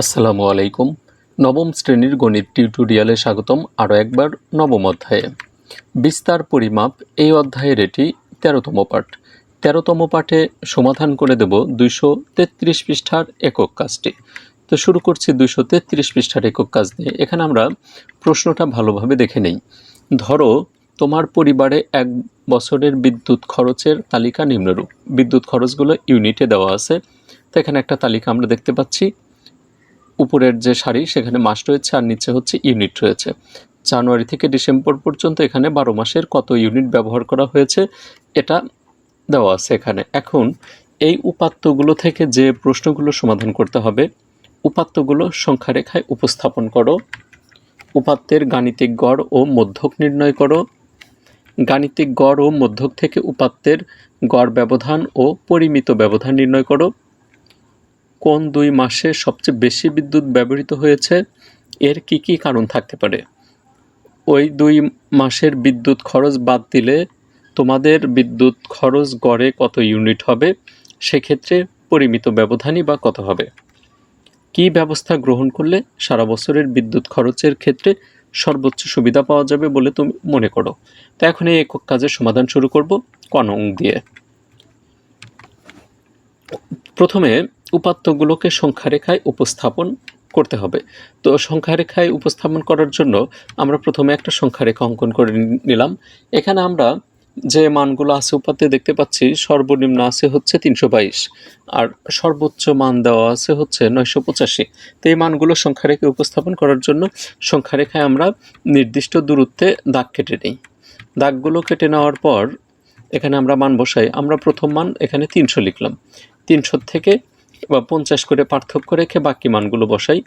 আসসালামু আলাইকুম। নবম শ্রেণির গণিত টিউটোরিয়ালে স্বাগতম আরও একবার নবম অধ্যায়ে। বিস্তার পরিমাপ এই অধ্যায়ের এটি তেরোতম পাঠ। তেরোতম পাঠে সমাধান করে দেব দুইশো তেত্রিশ পৃষ্ঠার একক কাজটি। তো শুরু করছি দুইশো তেত্রিশ পৃষ্ঠার একক কাজ দিয়ে এখানে আমরা প্রশ্নটা ভালোভাবে দেখে নেই। ধরো, তোমার পরিবারে এক বছরের বিদ্যুৎ খরচের তালিকা নিম্নরূপ। বিদ্যুৎ খরচগুলো ইউনিটে দেওয়া আছে। তো এখানে একটা তালিকা আমরা দেখতে পাচ্ছি। উপরের যে সারি, সেখানে মাস রয়েছে আর নিচে হচ্ছে ইউনিট রয়েছে। জানুয়ারি থেকে ডিসেম্বর পর্যন্ত এখানে বারো মাসের কত ইউনিট ব্যবহার করা হয়েছে, এটা দেওয়া আছে এখানে। এখন এই উপাত্তগুলো থেকে যে প্রশ্নগুলো সমাধান করতে হবে, উপাত্তগুলো সংখ্যা রেখায় উপস্থাপন করো। উপাত্তের গাণিতিক গড় ও মধ্যক নির্ণয় করো। গাণিতিক গড় ও মধ্যক থেকে উপাত্তের গড় ব্যবধান ও পরিমিত ব্যবধান নির্ণয় করো। কোন দুই মাসে সবচেয়ে বেশি বিদ্যুৎ ব্যবহৃত হয়েছে, এর কি কি কারণ থাকতে পারে? ওই দুই মাসের বিদ্যুৎ খরচ বাদ দিলে তোমাদের বিদ্যুৎ খরচ গড়ে কত ইউনিট হবে? সেক্ষেত্রে পরিমিত ব্যবধানই বা কত হবে? কি ব্যবস্থা গ্রহণ করলে সারা বছরের বিদ্যুৎ খরচের ক্ষেত্রে সর্বোচ্চ সুবিধা পাওয়া যাবে বলে তুমি মনে করো? তো এখন এই একক কাজের সমাধান শুরু করব কনং দিয়ে। প্রথমে উপাত্তগুলোকে সংখ্যারেখায় উপস্থাপন করতে হবে। তো সংখ্যারেখায় উপস্থাপন করার জন্য আমরা প্রথমে একটা সংখ্যারেখা অঙ্কন করে নিলাম। এখানে আমরা যে মানগুলো আছে উপাত্তে দেখতে পাচ্ছি, সর্বনিম্ন আছে হচ্ছে তিনশো বাইশ আর সর্বোচ্চ মান দেওয়া আছে হচ্ছে নয়শো পঁচাশি। তো এই মানগুলো সংখ্যারেখায় উপস্থাপন করার জন্য সংখ্যারেখায় আমরা নির্দিষ্ট দূরত্বে দাগ কেটে নিই। দাগগুলো কেটে নেওয়ার পর এখানে আমরা মান বসাই। আমরা প্রথম মান এখানে তিনশো লিখলাম। তিনশো থেকে বা পঞ্চাশ করে পার্থক্য রেখে বাকি মানগুলো বসাই।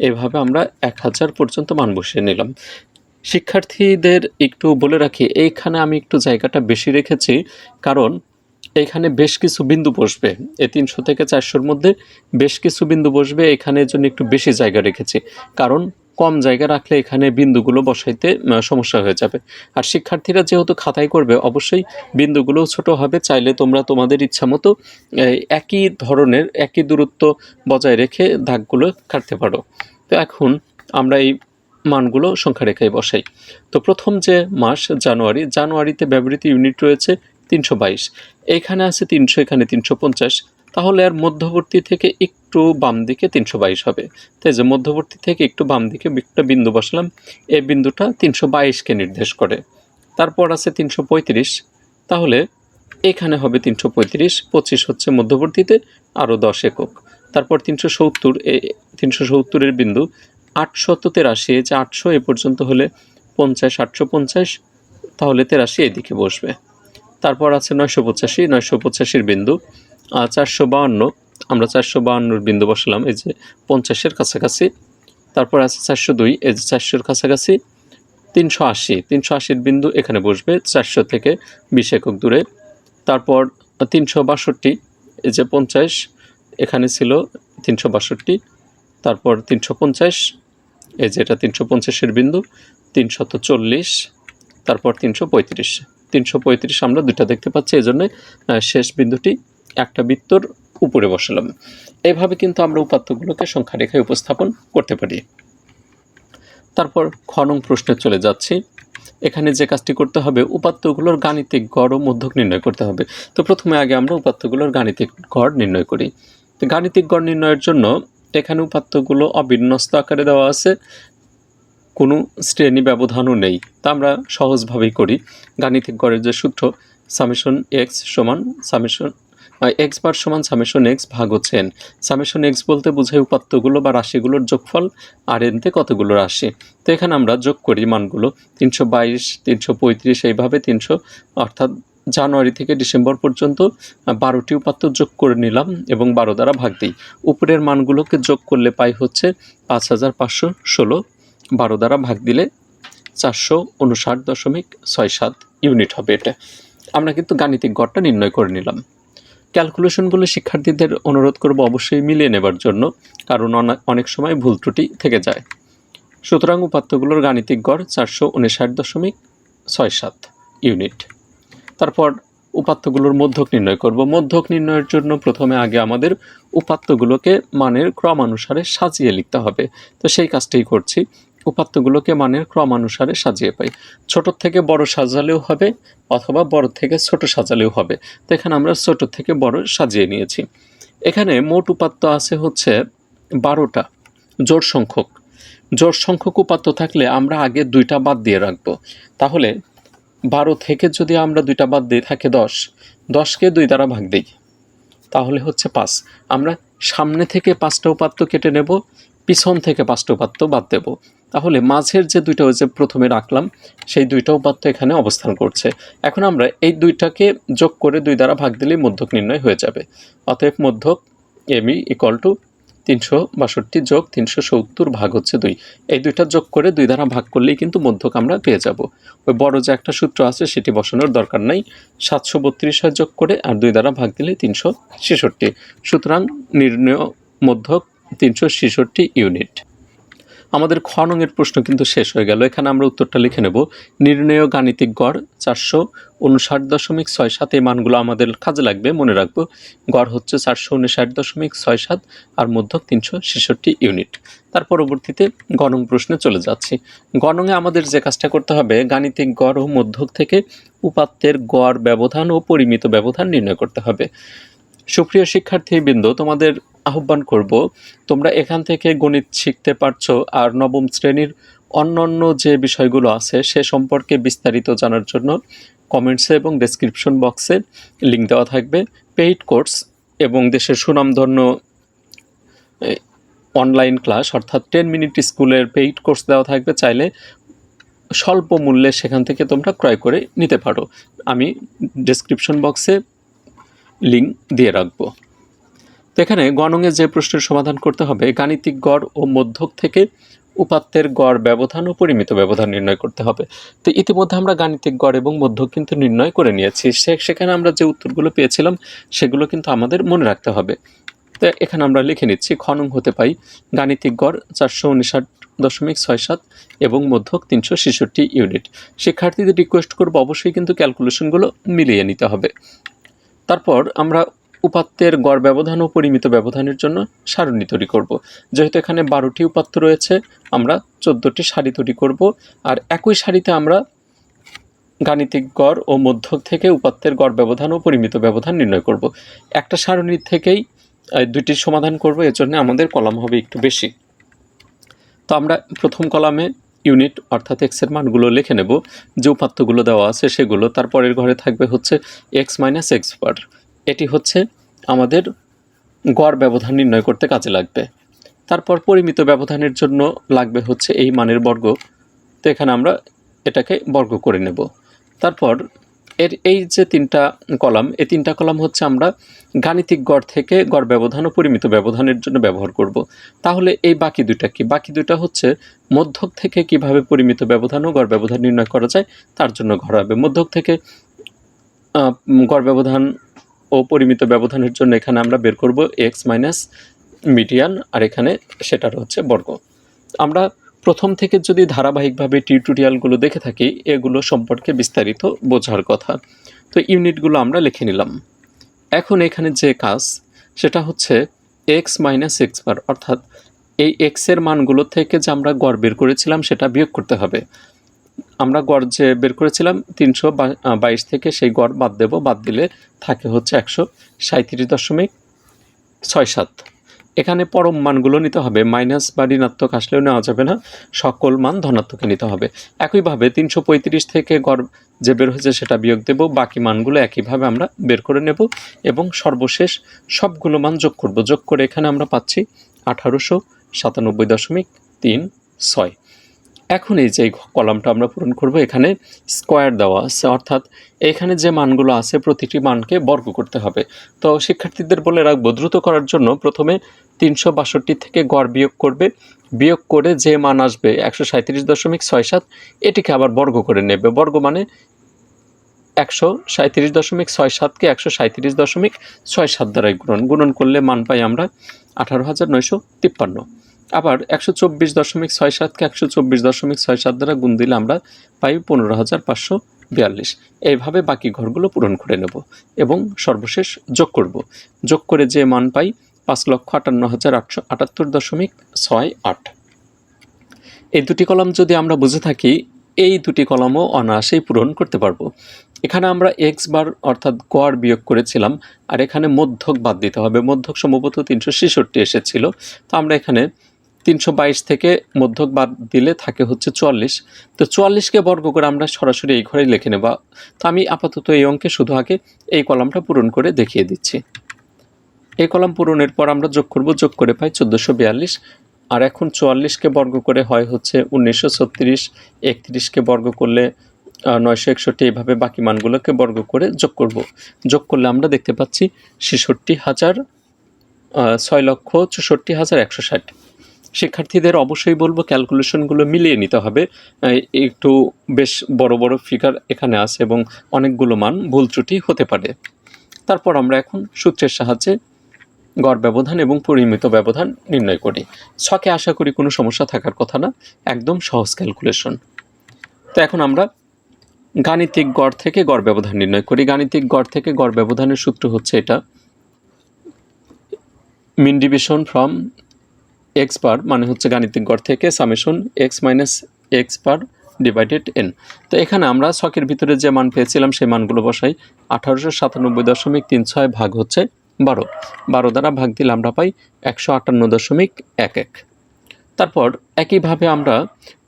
এভাবে আমরা এক হাজার পর্যন্ত মান বসিয়ে নিলাম। শিক্ষার্থীদের একটু বলে রাখি, এইখানে আমি একটু জায়গাটা বেশি রেখেছি, কারণ এখানে বেশ কিছু বিন্দু বসবে। এই তিনশো থেকে চারশোর মধ্যে বেশ কিছু বিন্দু বসবে, এখানে জন্য একটু বেশি জায়গা রেখেছি। কারণ কম জায়গা রাখলে এখানে বিন্দুগুলো বসাইতে সমস্যা হয়ে যাবে। আর শিক্ষার্থীরা যেহেতু খাতায় করবে, অবশ্যই বিন্দুগুলো ছোট হবে। চাইলে তোমরা তোমাদের ইচ্ছা মতো একই ধরনের, একই দূরত্ব বজায় রেখে দাগগুলো কাটতে পারো। তো এখন আমরা এই মানগুলো সংখ্যা রেখায় বসাই। তো প্রথম যে মাস, জানুয়ারি, জানুয়ারিতে ব্যবহৃত ইউনিট রয়েছে তিনশো বাইশ। এইখানে আছে তিনশো, এখানে তিনশো পঞ্চাশ। তাহলে আর মধ্যবর্তী থেকে একটু বাম দিকে তিনশো বাইশ হবে। তাই যে মধ্যবর্তী থেকে একটু বাম দিকে একটা বিন্দু বসলাম, এই বিন্দুটা তিনশো বাইশকে নির্দেশ করে। তারপর আছে তিনশো পঁয়ত্রিশ, তাহলে এখানে হবে তিনশো পঁয়ত্রিশ, পঁচিশ হচ্ছে মধ্যবর্তীতে আরও দশ একক। তারপর তিনশো সত্তর, এ, তিনশো সত্তরের বিন্দু, আটশত তেরাশি যে আটশো এ পর্যন্ত হলে পঞ্চাশ, আটশো পঞ্চাশ, তাহলে তেরাশি এদিকে বসবে। তারপর আছে নয়শো পঁচাশি, নয়শো পঁচাশির বিন্দু চারশো বাহান্ন, আমরা চারশো বাহান্নর বিন্দু বসালাম, এই যে পঞ্চাশের কাছাকাছি। তারপর আছে চারশো দুই, এই যে চারশোর কাছাকাছি। তিনশো আশি, তিনশো আশির বিন্দু এখানে বসবে, চারশো থেকে বিশ একক দূরে। তারপর তিনশো বাষট্টি, এই যে পঞ্চাশ, এখানে ছিল তিনশো বাষট্টি। তারপর তিনশো পঞ্চাশ, এই যে এটা তিনশো পঞ্চাশের বিন্দু তিনশত চল্লিশ, তারপর তিনশো পঁয়ত্রিশ। তিনশো পঁয়ত্রিশ আমরা দুটা দেখতে পাচ্ছি, এই জন্যে শেষ বিন্দুটি একটা বৃত্তর উপরে বসালাম। এইভাবে কিন্তু আমরা উপাত্তগুলোকে সংখ্যা রেখায় উপস্থাপন করতে পারি। তারপর খনং প্রশ্নে চলে যাচ্ছি। এখানে যে কাজটি করতে হবে, উপাত্তগুলোর গাণিতিক গড় ও মধ্যক নির্ণয় করতে হবে। তো প্রথমে আগে আমরা উপাত্তগুলোর গাণিতিক গড় নির্ণয় করি। তো গাণিতিক গড় নির্ণয়ের জন্য এখানে উপাত্তগুলো অবিন্যস্ত আকারে দেওয়া আছে। কোনো শ্রেণি ব্যবধানও নেই। তা আমরা সহজভাবেই করি। গাণিতিক গড়ের যে সূত্র সামেশন এক্স সমান সামেশন এক্স বার সমান সামেশন এক্স ভাগ হচ্ছে এন সামেশন এক্স বলতে বোঝায় উপাত্তগুলো বা রাশিগুলোর যোগফল, আর এনতে কতগুলো রাশি। তো এখানে আমরা যোগ করি মানগুলো, তিনশো বাইশ, তিনশো পঁয়ত্রিশ, এইভাবে তিনশো, অর্থাৎ জানুয়ারি থেকে ডিসেম্বর পর্যন্ত বারোটি উপাত্ত যোগ করে নিলাম এবং বারো দ্বারা ভাগ দিই। উপরের মানগুলোকে যোগ করলে পাই হচ্ছে পাঁচ হাজার পাঁচশো ষোলো। বারো দ্বারা ভাগ দিলে চারশো উনষাট দশমিক ছয় সাত ইউনিট হবে এটা। আমরা কিন্তু গাণিতিক গড়টা নির্ণয় করে নিলাম। ক্যালকুলেশনগুলো শিক্ষার্থীদের অনুরোধ করব অবশ্যই মিলিয়ে নেবার জন্য, কারণ অনা- অনেক সময় ভুল ত্রুটি থেকে যায়। সুতরাং উপাত্তগুলোর গাণিতিক গড় চারশো উনষাট দশমিক ছয় সাত ইউনিট। তারপর উপাত্তগুলোর মধ্যক নির্ণয় করব। মধ্যক নির্ণয়ের জন্য প্রথমে আগে আমাদের উপাত্তগুলোকে মানের ক্রমানুসারে সাজিয়ে লিখতে হবে। তো সেই কাজটাই করছি। উপাত্তগুলোকে মানের ক্রমানুসারে সাজিয়ে পাই। ছোট থেকে বড় সাজালেও হবে অথবা বড় থেকে ছোট সাজালেও হবে। তো এখানে আমরা ছোট থেকে বড় সাজিয়ে নিয়েছি। এখানে মোট উপাত্ত আছে হচ্ছে বারোটা জোর সংখ্যক। জোর সংখ্যক উপাত্ত থাকলে আমরা আগে দুইটা বাদ দিয়ে রাখব। তাহলে বারো থেকে যদি আমরা দুইটা বাদ দিই থাকে দশ, দশকে দুই দ্বারা ভাগ দিই। তাহলে হচ্ছে পাঁচ। আমরা সামনে থেকে পাঁচটা উপাত্ত কেটে নেব। পিছন থেকে পাঁচটা উপাত্ত বাদ দেব। তাহলে মাঝের যে দুইটা ওই যে প্রথমে রাখলাম, সেই দুইটা উপাত্ত এখানে অবস্থান করছে। এখন আমরা এই দুইটাকে যোগ করে দুই দ্বারা ভাগ দিলেই মধ্যক নির্ণয় হয়ে যাবে। অতএব মধ্যক এমই ইকুয়াল টু তিনশো বাষট্টি যোগ তিনশো সত্তর ভাগ হচ্ছে দুই। এই দুইটা যোগ করে দুই দ্বারা ভাগ করলেই কিন্তু মধ্যক আমরা পেয়ে যাব। ওই বড় যে একটা সূত্র আছে, সেটি বসানোর দরকার নাই। সাতশো বত্রিশ যোগ করে, আর দুই দ্বারা ভাগ দিলে তিনশো ছেষট্টি। সুতরাং নির্ণয় মধ্যক তিনশো ছেষট্টি ইউনিট। আমাদের খ নংয়ের প্রশ্ন কিন্তু শেষ হয়ে গেল। এখানে আমরা উত্তরটা লিখে নেব। নির্ণয় গাণিতিক গড় চারশো উনষাট দশমিক ছয় সাত। এই মানগুলো আমাদের কাজে লাগবে, মনে রাখব। গড় হচ্ছে চারশো উনষাট দশমিক ছয় সাত আর মধ্যক তিনশো ছেষট্টি ইউনিট। তার পরবর্তীতে গণং প্রশ্নে চলে যাচ্ছি। গণঙে আমাদের যে কাজটা করতে হবে, গাণিতিক গড় ও মধ্যক থেকে উপাত্তের গড় ব্যবধান ও পরিমিত ব্যবধান নির্ণয় করতে হবে। সুপ্রিয় শিক্ষার্থীবৃন্দ, তোমাদের আহ্বান করব, তোমরা এখান থেকে গণিত শিখতে পারছ আর নবম শ্রেণির অন্যান্য যে বিষয়গুলো আছে সে সম্পর্কে বিস্তারিত জানার জন্য কমেন্টসে এবং ডেসক্রিপশন বক্সে লিঙ্ক দেওয়া থাকবে। পেইড কোর্স এবং দেশের সুনামধন্য অনলাইন ক্লাস অর্থাৎ টেন মিনিট স্কুলের পেইড কোর্স দেওয়া থাকবে। চাইলে স্বল্প মূল্যে সেখান থেকে তোমরা ক্রয় করে নিতে পারো। আমি ডেসক্রিপশন বক্সে লিঙ্ক দিয়ে রাখব। এখানে গণঙে যে প্রশ্নের সমাধান করতে হবে, গাণিতিক গড় ও মধ্যক থেকে উপাত্তের গড় ব্যবধান ও পরিমিত ব্যবধান নির্ণয় করতে হবে। তো ইতিমধ্যে আমরা গাণিতিক গড় এবং মধ্যক কিন্তু নির্ণয় করে নিয়েছি। সেখানে আমরা যে উত্তরগুলো পেয়েছিলাম, সেগুলো কিন্তু আমাদের মনে রাখতে হবে। তো এখানে আমরা লিখে নিচ্ছি, খনং হতে পাই গাণিতিক গড় চারশো উনষাট দশমিক ছয় সাত এবং মধ্যক তিনশো ছেষট্টি ইউনিট। শিক্ষার্থীদের রিকোয়েস্ট করব অবশ্যই কিন্তু ক্যালকুলেশনগুলো মিলিয়ে নিতে হবে। তারপর আমরা উপাত্তের গড় ব্যবধান ও পরিমিত ব্যবধানের জন্য সারণী তৈরি করব। যেহেতু এখানে বারোটি উপাত্ত রয়েছে আমরা চোদ্দোটি সারি তৈরি করব আর একই সারিতে আমরা গাণিতিক গড় ও মধ্যক থেকে উপাত্তের গড় ব্যবধান ও পরিমিত ব্যবধান নির্ণয় করব। একটা সারণীর থেকেই আহ, দুইটির সমাধান করব এর জন্য আমাদের কলাম হবে একটু বেশি। তো আমরা প্রথম কলামে ইউনিট অর্থাৎ এক্সের মানগুলো লিখে নেব। যে উপাত্তগুলো দেওয়া আছে সেগুলো তারপরের ঘরে থাকবে হচ্ছে এক্স মাইনাস এক্স বার এটি হচ্ছে আমাদের গড় ব্যবধান নির্ণয় করতে কাজে লাগবে। তারপর পরিমিত ব্যবধানের জন্য লাগবে হচ্ছে এই মানের বর্গ। তো এখানে আমরা এটাকে বর্গ করে নেব। তারপর এর এই যে তিনটা কলাম, এই তিনটা কলাম হচ্ছে আমরা গাণিতিক গড় থেকে গড় ব্যবধান ও পরিমিত ব্যবধানের জন্য ব্যবহার করব। তাহলে এই বাকি দুইটা কি? বাকি দুইটা হচ্ছে মধ্যক থেকে কীভাবে পরিমিত ব্যবধান ও গড় ব্যবধান নির্ণয় করা যায়, তার জন্য ঘর হবে মধ্যক থেকে গড় ব্যবধান ও পরিমিত ব্যবধানের জন্য এখানে আমরা বের করব এক্স মাইনাস মিডিয়ান আর এখানে সেটার হচ্ছে বর্গ। আমরা প্রথম থেকে যদি ধারাবাহিকভাবে টিউটোরিয়ালগুলো দেখে থাকি, এগুলো সম্পর্কে বিস্তারিত বোঝার কথা। তো ইউনিটগুলো আমরা লিখে নিলাম। এখন এখানে যে কাজ, সেটা হচ্ছে এক্স মাইনাস এক্স বার অর্থাৎ এই এক্সের মানগুলো থেকে যে আমরা গড় বের করেছিলাম, সেটা বিয়োগ করতে হবে। আমরা গড় যে বের করেছিলাম তিনশো বাইশ থেকে সেই গড় বাদ দেব, বাদ দিলে থাকে হচ্ছে একশো সাঁত্রিশ দশমিক ছয় সাত। এখানে পরম মানগুলো নিতে হবে, মাইনাস বা ঋণাত্মক আসলেও নেওয়া যাবে না, সকল মান ধনাত্মকে নিতে হবে। একইভাবে তিনশো পঁয়ত্রিশ থেকে গড় যে বের হয়েছে সেটা বিয়োগ দেব, বাকি মানগুলো একইভাবে আমরা বের করে নেব এবং সর্বশেষ সবগুলো মান যোগ করব। যোগ করে এখানে আমরা পাচ্ছি আঠারোশো সাতানব্বই দশমিক তিন ছয়। এখন এই যে কলামটা আমরা পূরণ করব, এখানে স্কোয়ার দেওয়া আছে, অর্থাৎ এখানে যে মানগুলো আছে প্রতিটি মানকে বর্গ করতে হবে। তো শিক্ষার্থীদের বলে রাখব, দ্রুত করার জন্য প্রথমে তিনশো বাষট্টি থেকে গড় বিয়োগ করবে। বিয়োগ করে যে মান আসবে একশো দশমিক ছয় সাত, এটিকে আবার বর্গ করে নেবে। বর্গ মানে একশো সাঁত্রিশ দশমিক ছয় সাতকে একশো সাঁত্রিশ দশমিক ছয় সাত দ্বারাই গুণন। গুণন করলে মান পাই আমরা আঠারো হাজার নয়শো তিপ্পান্ন। আবার একশো চব্বিশ দশমিক ছয় সাতকে একশো চব্বিশ দশমিক ছয় সাত দ্বারা গুণ দিলে আমরা পাই পনেরো হাজার পাঁচশো বিয়াল্লিশ। এইভাবে বাকি ঘরগুলো পূরণ করে নেব এবং সর্বশেষ যোগ করব। যোগ করে যে মান পাই পাঁচ লক্ষ আটান্ন হাজার আটশো আটাত্তর দশমিক ছয় আট। এই দুটি কলাম যদি আমরা বুঝে থাকি, এই দুটি কলামও অনায়াসেই পূরণ করতে পারব। এখানে আমরা এক্স বার অর্থাৎ গড় বিয়োগ করেছিলাম, আর এখানে মধ্যক বাদ দিতে হবে। মধ্যক সম্ভবত তিনশো ছেষট্টি এসেছিল। তো আমরা এখানে তিনশো বাইশ থেকে মধ্যক বাদ দিলে থাকে হচ্ছে চুয়াল্লিশ। তো চুয়াল্লিশকে বর্গ করে আমরা সরাসরি এই ঘরেই লিখে নেব। তো আমি আপাতত এই অঙ্কে শুধু আগে এই কলামটা পূরণ করে দেখিয়ে দিচ্ছি। এই কলাম পূরণের পর আমরা যোগ করব, যোগ করে পাই চোদ্দোশো বিয়াল্লিশ। আর এখন চুয়াল্লিশকে বর্গ করে হয় হচ্ছে উনিশশো ছত্রিশ। একত্রিশকে বর্গ করলে নয়শো একষট্টি। এইভাবে বাকি মানগুলোকে বর্গ করে যোগ করব। যোগ করলে আমরা দেখতে পাচ্ছি ছেষট্টি হাজার ছয় লক্ষ চৌষট্টি হাজার একশো ষাট। শিক্ষার্থীদের অবশ্যই বলব ক্যালকুলেশনগুলো মিলিয়ে নিতে হবে। একটু বেশ বড় বড় ফিগার এখানে আছে এবং অনেকগুলো মান, ভুল ত্রুটি হতে পারে। তারপর আমরা এখন সূত্রের সাহায্যে গড় ব্যবধান এবং পরিমিত ব্যবধান নির্ণয় করি। ছকে আশা করি কোনো সমস্যা থাকার কথা না, একদম সহজ ক্যালকুলেশন তো এখন আমরা গাণিতিক গড় থেকে গড় ব্যবধান নির্ণয় করি। গাণিতিক গড় থেকে গড় ব্যবধানের সূত্র হচ্ছে এটা। Mean division from x bar মানে হচ্ছে গাণিতিক গড় থেকে summation x minus x bar divided n তো এখানে আমরা ছকের ভিতরে যে মান পেয়েছিলাম, সেই মানগুলো বসাই। আঠারোশো সাতানব্বই দশমিক তিন ছয় ভাগ হচ্ছে বারো। বারো দ্বারা ভাগ দিলে আমরা পাই একশো আটান্ন দশমিক এক এক। তারপর একইভাবে আমরা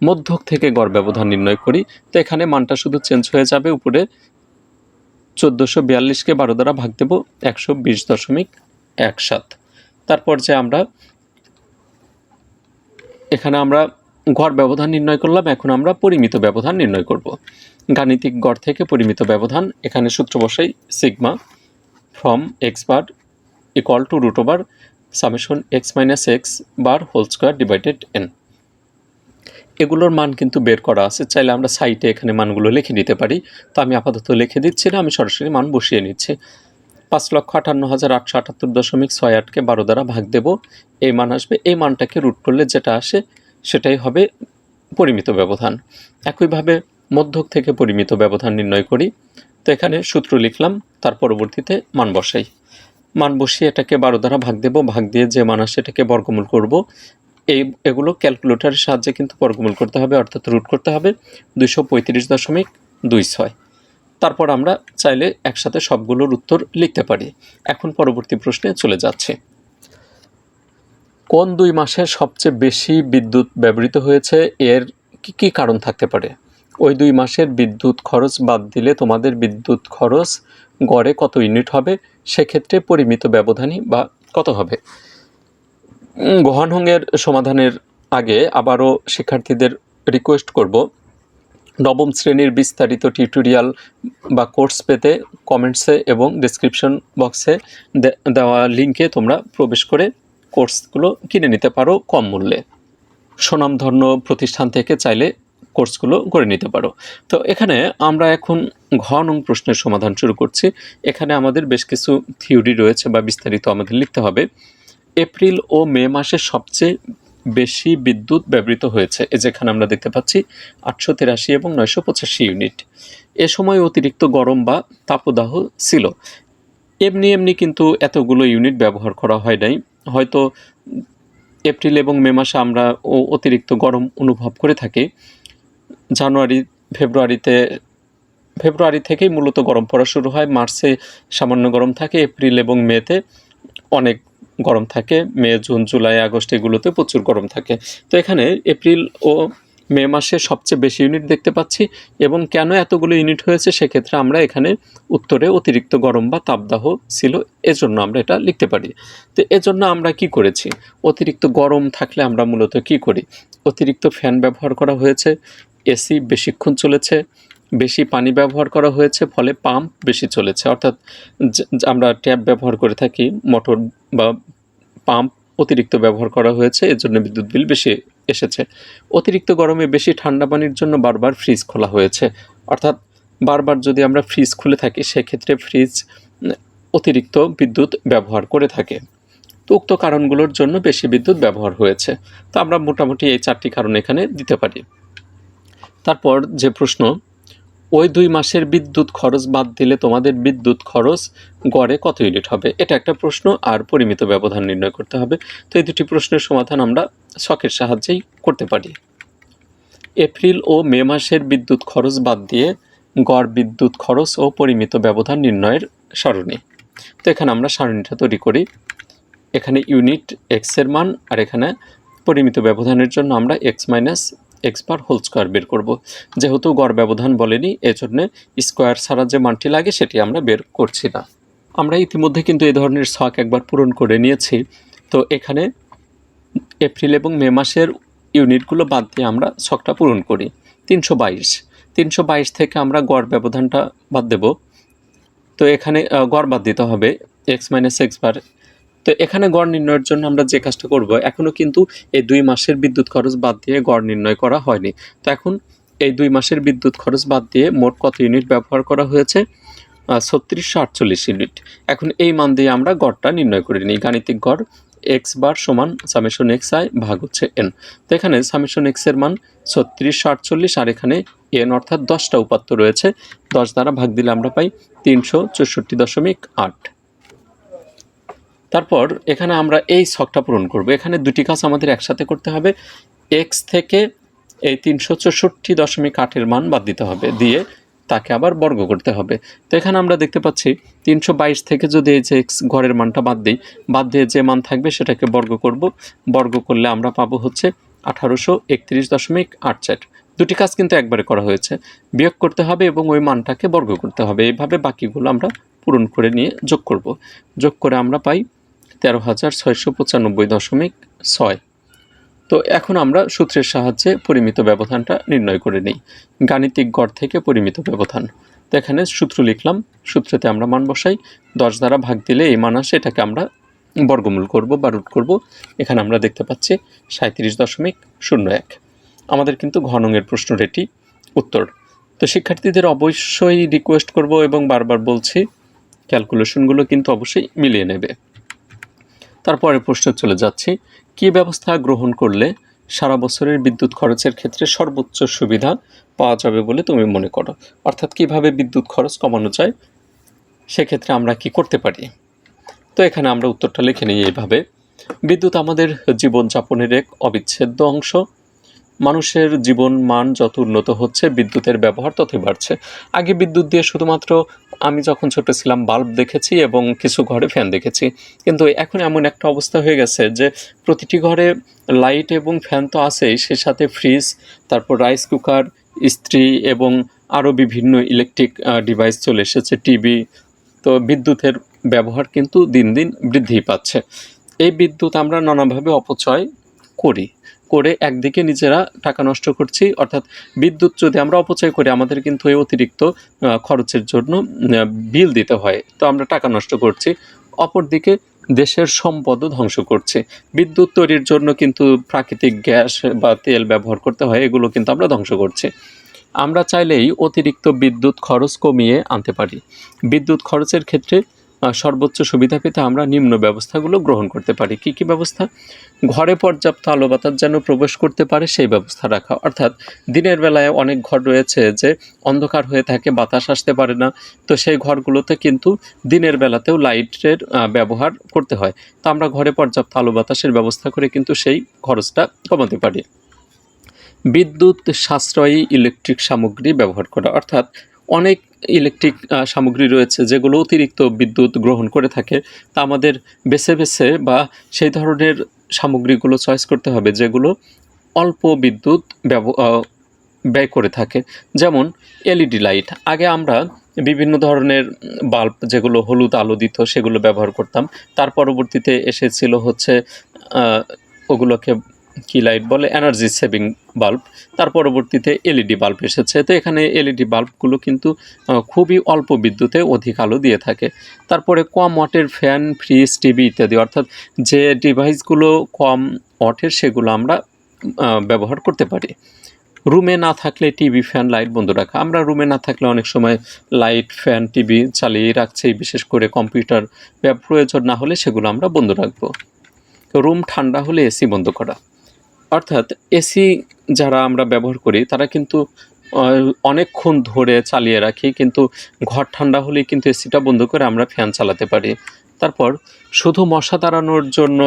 মধ্যক থেকে গড় ব্যবধান নির্ণয় করি। তো এখানে মানটা শুধু চেঞ্জ হয়ে যাবে, উপরে চোদ্দোশো বিয়াল্লিশকে বারো দ্বারা ভাগ দেব, একশো বিশ দশমিক এক সাত। তারপর যে আমরা এখানে আমরা গড় ব্যবধান নির্ণয় করলাম, এখন আমরা পরিমিত ব্যবধান নির্ণয় করব। গাণিতিক গড় থেকে পরিমিত ব্যবধান, এখানে সূত্র বসাই sigma from x bar equal to root over summation x minus x bar whole square divided n এগুলোর মান কিন্তু বের করা আছে, চাইলে আমরা সাইটে এখানে মানগুলো লিখে নিতে পারি। তো আমি আপাতত লিখে দিচ্ছি না, আমি সরাসরি মান বসিয়ে নিচ্ছি। পাঁচ লক্ষ আটান্ন হাজার আটশো আটাত্তর দশমিক ছয় আটকে বারো দ্বারা ভাগ দেব। এই মান আসবে, এই মানটাকে রুট করলে যেটা আসে সেটাই হবে পরিমিত ব্যবধান। একইভাবে মধ্যক থেকে পরিমিত ব্যবধান নির্ণয় করি। তো এখানে সূত্র লিখলাম, তার পরবর্তীতে মান বসাই। মান বসিয়ে এটাকে বারো দ্বারা ভাগ দেব, ভাগ দিয়ে যে মান আসে এটাকে বর্গমূল করব। এই, এগুলো ক্যালকুলেটরের সাহায্যে কিন্তু বর্গমূল করতে হবে, অর্থাৎ রুট করতে হবে দুইশো পঁয়ত্রিশ দশমিক দুই ছয়। তারপর আমরা চাইলে একসাথে সবগুলোর উত্তর লিখতে পারি। এখন পরবর্তী প্রশ্নে চলে যাচ্ছে। কোন দুই মাসে সবচেয়ে বেশি বিদ্যুৎ ব্যবহৃত হয়েছে? এর কি কি কারণ থাকতে পারে? ওই দুই মাসের বিদ্যুৎ খরচ বাদ দিলে তোমাদের বিদ্যুৎ খরচ গড়ে কত ইউনিট হবে? সেক্ষেত্রে পরিমিত ব্যবধানই বা কত হবে? গহনহংয়ের সমাধানের আগে আবারও শিক্ষার্থীদের রিকোয়েস্ট করব। নবম শ্রেণির বিস্তারিত টিউটোরিয়াল বা কোর্স পেতে কমেন্টসে এবং ডেসক্রিপশন বক্সে দেওয়া লিঙ্কে তোমরা প্রবেশ করে কোর্সগুলো কিনে নিতে পারো কম মূল্যে। সুনামধন্য প্রতিষ্ঠান থেকে চাইলে কোর্সগুলো করে নিতে পারো। তো এখানে আমরা এখন ঘ নং প্রশ্নের সমাধান শুরু করছি। এখানে আমাদের বেশ কিছু থিওরি রয়েছে বা বিস্তারিত আমাদের লিখতে হবে। এপ্রিল ও মে মাসে সবচেয়ে বেশি বিদ্যুৎ ব্যবহৃত হয়েছে, এ যেখানে আমরা দেখতে পাচ্ছি আটশো তিরাশি এবং নয়শো পঁচাশি ইউনিট। এ সময় অতিরিক্ত গরম বা তাপদাহ ছিল। এমনি এমনি কিন্তু এতগুলো ইউনিট ব্যবহার করা হয় নাই। হয়তো এপ্রিল এবং মে মাসে আমরা ও- অতিরিক্ত গরম অনুভব করে থাকি। জানুয়ারি, ফেব্রুয়ারিতে, ফেব্রুয়ারি থেকেই মূলত গরম পড়া শুরু হয়। মার্চে সামান্য গরম থাকে, এপ্রিল এবং মেতে অনেক গরম থাকে, মে, জুন, জুলাই, আগস্ট এগুলোতে প্রচুর গরম থাকে। তো এখানে এপ্রিল ও মে মাসে সবচেয়ে বেশি ইউনিট দেখতে পাচ্ছি এবং কেন এতগুলো ইউনিট হয়েছে সেক্ষেত্রে আমরা এখানে উত্তরে অতিরিক্ত গরম বা তাপদাহ ছিল, এজন্য আমরা এটা লিখতে পারি। তো এজন্য আমরা কি করেছি? অতিরিক্ত গরম থাকলে আমরা মূলত কি করি? অতিরিক্ত ফ্যান ব্যবহার করা হয়েছে এসি বেশিক্ষণ চলেছে বেশি পানি ব্যবহার করা হয়েছে, ফলে পাম্প বেশি চলেছে। অর্থাৎ আমরা ট্যাপ ব্যবহার করে থাকি, মোটর বা পাম্প অতিরিক্ত ব্যবহার করা হয়েছে, এর জন্য বিদ্যুৎ বিল বেশি এসেছে। অতিরিক্ত গরমে বেশি ঠান্ডা পানির জন্য বারবার ফ্রিজ খোলা হয়েছে। অর্থাৎ বারবার যদি আমরা ফ্রিজ খুলে থাকি, সেক্ষেত্রে ফ্রিজ অতিরিক্ত বিদ্যুৎ ব্যবহার করে থাকে। তো উক্ত কারণগুলোর জন্য বেশি বিদ্যুৎ ব্যবহার হয়েছে। তো আমরা মোটামুটি এই চারটি কারণ এখানে দিতে পারি। তারপর যে প্রশ্ন ওই দুই মাসের বিদ্যুৎ খরচ বাদ দিলে তোমাদের বিদ্যুৎ খরচ গড়ে কত ইউনিট হবে? এটা একটা প্রশ্ন, আর পরিমিত ব্যবধান নির্ণয় করতে হবে। তো এই দুটি প্রশ্নের সমাধান আমরা শখের সাহায্যেই করতে পারি। এপ্রিল ও মে মাসের বিদ্যুৎ খরচ বাদ দিয়ে গড় বিদ্যুৎ খরচ ও পরিমিত ব্যবধান নির্ণয়ের সরণি। তো এখানে আমরা সারণীটা তৈরি করি। এখানে ইউনিট এক্সের মান, আর এখানে পরিমিত ব্যবধানের জন্য আমরা x minus x bar whole square বের করব। যেহেতু গড় ব্যবধান বলেনি, এজন্য স্কোয়ার ছাড়া যে মানটি লাগে সেটি আমরা বের করছি না। আমরা ইতিমধ্যে কিন্তু এই ধরনের শখ একবার পূরণ করে নিয়েছি। তো এখানে এপ্রিল এবং মে মাসের ইউনিটগুলো বাদ দিয়ে আমরা ছকটা পূরণ করি। তিনশো বাইশ। তিনশো বাইশ থেকে আমরা গড় ব্যবধানটা বাদ দেব। তো এখানে গড় বাদ দিতে হবে। এক্স মাইনাস এক্স বার তো এখানে গড় নির্ণয়ের জন্য আমরা যে কাজটা করব এখনও কিন্তু এই দুই মাসের বিদ্যুৎ খরচ বাদ দিয়ে গড় নির্ণয় করা হয়নি। তো এখন এই দুই মাসের বিদ্যুৎ খরচ বাদ দিয়ে মোট কত ইউনিট ব্যবহার করা হয়েছে? ছত্রিশশো আটচল্লিশ ইউনিট। এখন এই মান দিয়ে আমরা গড়টা নির্ণয় করে নিই। গাণিতিক গড় এক্স বার সমান সামেশন এক্স আই ভাগ হচ্ছে এন তো এখানে সামেশন এক্সের মান ছত্রিশশো আটচল্লিশ, আর এখানে এন অর্থাৎ দশটা উপাত্ত রয়েছে। দশ দ্বারা ভাগ দিলে আমরা পাই তিনশো চৌষট্টি দশমিক আট। তারপর এখানে আমরা এই শখটা পূরণ করব। এখানে দুটি কাজ আমাদের একসাথে করতে হবে। এক্স থেকে এই তিনশো চৌষট্টি দশমিক আটের মান বাদ দিতে হবে, দিয়ে তাকে আবার বর্গ করতে হবে। তো এখানে আমরা দেখতে পাচ্ছি তিনশো বাইশ থেকে যদি এই যে এক্স ঘরের মানটা বাদ দিই, বাদ দিয়ে যে মান থাকবে সেটাকে বর্গ করব। বর্গ করলে আমরা পাবো হচ্ছে আঠারোশো একত্রিশ দশমিক আট চার দুটি কাজ কিন্তু একবারে করা হয়েছে। বিয়োগ করতে হবে এবং ওই মানটাকে বর্গ করতে হবে। এইভাবে বাকিগুলো আমরা পূরণ করে নিয়ে যোগ করব। যোগ করে আমরা পাই তেরো হাজার ছয়শো পঁচানব্বই দশমিক ছয়। তো এখন আমরা সূত্রের সাহায্যে পরিমিত ব্যবধানটা নির্ণয় করে নিই। গাণিতিক গড় থেকে পরিমিত ব্যবধান। তো এখানে সূত্র লিখলাম, সূত্রতে আমরা মান বসাই, দশ দ্বারা ভাগ দিলে এই মান আসে, এটাকে আমরা বর্গমূল করব বা রুট করব। এখানে আমরা দেখতে পাচ্ছি সাঁত্রিশ দশমিক শূন্য এক। আমাদের কিন্তু ঘনঙের প্রশ্নের এটি উত্তর। তো শিক্ষার্থীদের অবশ্যই রিকোয়েস্ট করব এবং বারবার বলছি ক্যালকুলেশনগুলো কিন্তু অবশ্যই মিলিয়ে নেবে। তারপরে প্রশ্ন চলে যাচ্ছি, কি ব্যবস্থা গ্রহণ করলে সারা বছরের বিদ্যুৎ খরচের ক্ষেত্রে সর্বোচ্চ সুবিধা পাওয়া যাবে বলে তুমি মনে করো? অর্থাৎ কীভাবে বিদ্যুৎ খরচ কমানো যায়, সেক্ষেত্রে আমরা কি করতে পারি? তো এখানে আমরা উত্তরটা লিখে নিই এইভাবে, বিদ্যুৎ আমাদের জীবনযাপনের এক অবিচ্ছেদ্য অংশ। মানুষের জীবন মান যত উন্নত হচ্ছে, বিদ্যুতের ব্যবহার ততই বাড়ছে। আগে বিদ্যুৎ দিয়ে শুধুমাত্র আমি যখন ছোট ছিলাম, বাল্ব দেখেছি এবং কিছু ঘরে ফ্যান দেখেছি। কিন্তু এখন এমন একটা অবস্থা হয়ে গেছে যে, প্রতিটি ঘরে লাইট এবং ফ্যান তো আছেই, সে সাথে ফ্রিজ, তারপর রাইস কুকার, ইস্ত্রি এবং আরও বিভিন্ন ইলেকট্রিক ডিভাইস চলে এসেছে, টিভি। তো বিদ্যুতের ব্যবহার কিন্তু দিন দিন বৃদ্ধি পাচ্ছে। এই বিদ্যুৎ আমরা নানাভাবে অপচয় করি। করে একদিকে নিজেরা টাকা নষ্ট করছি, অর্থাৎ বিদ্যুৎ যদি আমরা অপচয় করি, আমাদের কিন্তু এই অতিরিক্ত খরচের জন্য বিল দিতে হয়। তো আমরা টাকা নষ্ট করছি, অপরদিকে দেশের সম্পদও ধ্বংস করছে। বিদ্যুৎ তৈরির জন্য কিন্তু প্রাকৃতিক গ্যাস বা তেল ব্যবহার করতে হয়, এগুলো কিন্তু আমরা ধ্বংস করছি। আমরা চাইলেই অতিরিক্ত বিদ্যুৎ খরচ কমিয়ে আনতে পারি। বিদ্যুৎ খরচের ক্ষেত্রে সর্বোচ্চ সুবিধা পেতে আমরা নিম্ন ব্যবস্থাগুলো গ্রহণ করতে পারি। কি কি ব্যবস্থা? ঘরে পর্যাপ্ত আলো বাতাস যেন প্রবেশ করতে পারে, সেই ব্যবস্থা রাখা। অর্থাৎ দিনের বেলায় অনেক ঘর রয়েছে যে অন্ধকার হয়ে থাকে, বাতাস আসতে পারে না, তো সেই ঘরগুলোতে কিন্তু দিনের বেলাতেও লাইটের ব্যবহার করতে হয়। তো আমরা ঘরে পর্যাপ্ত আলো বাতাসের ব্যবস্থা করে কিন্তু সেই খরচটা কমাতে পারি। বিদ্যুৎ সাশ্রয়ী ইলেকট্রিক সামগ্রী ব্যবহার করা। অর্থাৎ অনেক ইলেকট্রিক সামগ্রী রয়েছে যেগুলো অতিরিক্ত বিদ্যুৎ গ্রহণ করে থাকে, তা আমাদের বেছে বেছে বা সেই ধরনের সামগ্রীগুলো চয়েস করতে হবে যেগুলো অল্প বিদ্যুৎ ব্যয় করে থাকে। যেমন এলইডি লাইট। আগে আমরা বিভিন্ন ধরনের বাল্ব যেগুলো হলুদ আলো দিত সেগুলো ব্যবহার করতাম। তার পরবর্তীতে এসেছিল হচ্ছে ওগুলোকে কি লাইট বলে? এনার্জি সেভিং বাল্ব তার পরবর্তীতে এলইডি বাল্ব এসেছে। তো এখানে এলইডি বাল্বগুলো কিন্তু খুবই অল্প বিদ্যুতে অধিক আলো দিয়ে থাকে। তারপরে কম ওয়াটের ফ্যান ফ্রিজ টিভি ইত্যাদি, অর্থাৎ যে ডিভাইসগুলো কম ওয়াটের সেগুলো আমরা ব্যবহার করতে পারি। রুমে না থাকলে টিভি ফ্যান লাইট বন্ধ রাখা। আমরা রুমে না থাকলে অনেক সময় লাইট ফ্যান টিভি চালিয়ে রাখছি, বিশেষ করে কম্পিউটার প্রয়োজন না হলে সেগুলো আমরা বন্ধ রাখব। রুম ঠান্ডা হলে এসি বন্ধ করা। অর্থাৎ এসি যারা আমরা ব্যবহার করি, তারা কিন্তু অনেকক্ষণ ধরে চালিয়ে রাখি, কিন্তু ঘর ঠান্ডা হলেই কিন্তু এসিটা বন্ধ করে আমরা ফ্যান চালাতে পারি। তারপর শুধু মশা তাড়ানোর জন্য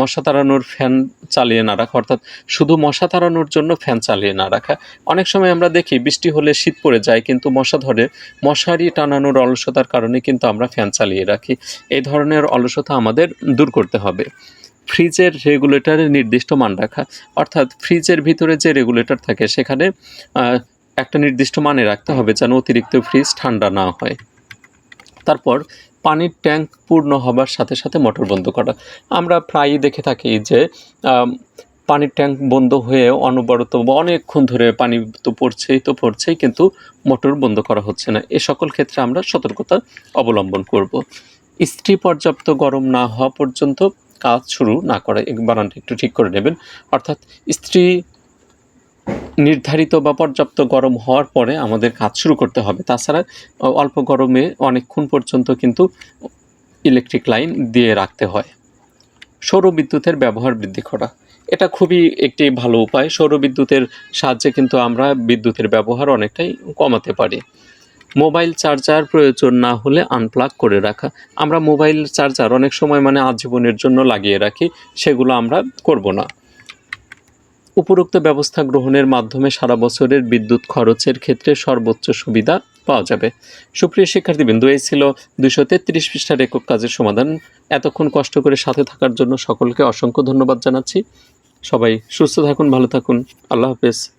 মশা তাড়ানোর ফ্যান চালিয়ে না রাখা, অর্থাৎ শুধু মশা তাড়ানোর জন্য ফ্যান চালিয়ে না রাখা। অনেক সময় আমরা দেখি বৃষ্টি হলে শীত পড়ে যায়, কিন্তু মশা ধরে, মশারি টানানোর অলসতার কারণে কিন্তু আমরা ফ্যান চালিয়ে রাখি। এই ধরনের অলসতা আমাদের দূর করতে হবে। ফ্রিজের রেগুলেটরের নির্দিষ্ট মান রাখা, অর্থাৎ ফ্রিজের ভিতরে যে রেগুলেটর থাকে সেখানে একটা নির্দিষ্ট মানে রাখতে হবে যেন অতিরিক্ত ফ্রিজ ঠান্ডা না হয়। তারপর পানির ট্যাঙ্ক পূর্ণ হবার সাথে সাথে মোটর বন্ধ করা। আমরা প্রায়ই দেখে থাকি যে পানির ট্যাঙ্ক বন্ধ হয়ে অনবরত অনেকক্ষণ ধরে পানি তো পড়ছেই তো পড়ছেই, কিন্তু মোটর বন্ধ করা হচ্ছে না। এ সকল ক্ষেত্রে আমরা সতর্কতা অবলম্বন করব। স্ত্রী পর্যাপ্ত গরম না হওয়া পর্যন্ত কাজ শুরু না করে বানানটা একটু ঠিক করে নেবেন। অর্থাৎ স্ত্রী নির্ধারিত বা পর্যাপ্ত গরম হওয়ার পরে আমাদের কাজ শুরু করতে হবে। তাছাড়া অল্প গরমে অনেকক্ষণ পর্যন্ত কিন্তু ইলেকট্রিক লাইন দিয়ে রাখতে হয়। সৌর বিদ্যুতের ব্যবহার বৃদ্ধি করা। এটা খুবই একটি ভালো উপায়। সৌর বিদ্যুতের সাহায্যে কিন্তু আমরা বিদ্যুতের ব্যবহার অনেকটাই কমাতে পারি। মোবাইল চার্জার প্রয়োজন না হলে আনপ্লাগ করে রাখা। আমরা মোবাইল চার্জার অনেক সময় মানে আজীবনের জন্য লাগিয়ে রাখি, সেগুলো আমরা করব না। উপরোক্ত ব্যবস্থা গ্রহণের মাধ্যমে সারা বছরের বিদ্যুৎ খরচের ক্ষেত্রে সর্বোচ্চ সুবিধা পাওয়া যাবে। সুপ্রিয় শিক্ষার্থীবৃন্দ, এই ছিল দুশো তেত্রিশ পৃষ্ঠার একক কাজের সমাধান। এতক্ষণ কষ্ট করে সাথে থাকার জন্য সকলকে অসংখ্য ধন্যবাদ জানাচ্ছি। সবাই সুস্থ থাকুন, ভালো থাকুন। আল্লাহ হাফেজ।